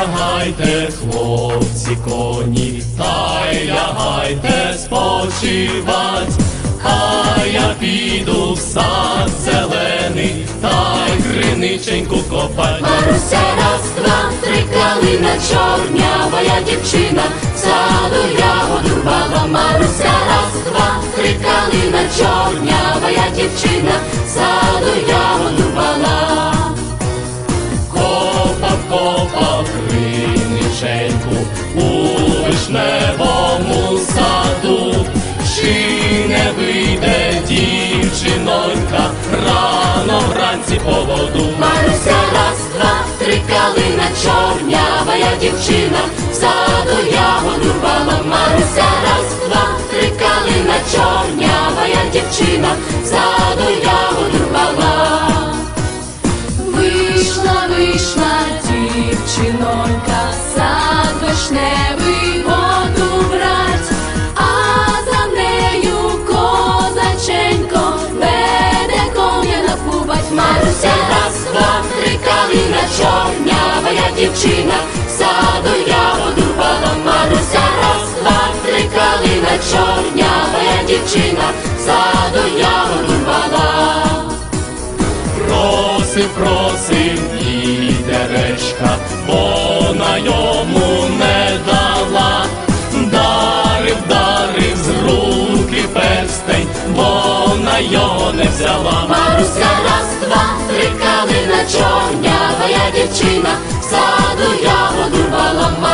Сідайте, хлопці, коні, та й лягайте спочивать, а я піду в сад зелений, та й криниченьку копать. Маруся, раз, два, три калина чорнява я дівчина, в саду ягоду рвала. Маруся, раз, два, три калина чорнява я дівчина, криниченьку у вишневому саду, чи не вийде дівчинонька рано вранці по воду. Маруся, раз, два, три калина чорнява я дівчина, саду ягоду рвала. Маруся, дівчина, саду ягоду рвала. Маруся, раз, два, три калина чорнява я дівчина, саду ягоду рвала. Просив, просив і деречка, бо на йому не дала. Дарив, дарив з руки перстень, бо на його не взяла. Маруся, раз, два, три калина чорнява я дівчина, в саду ягоду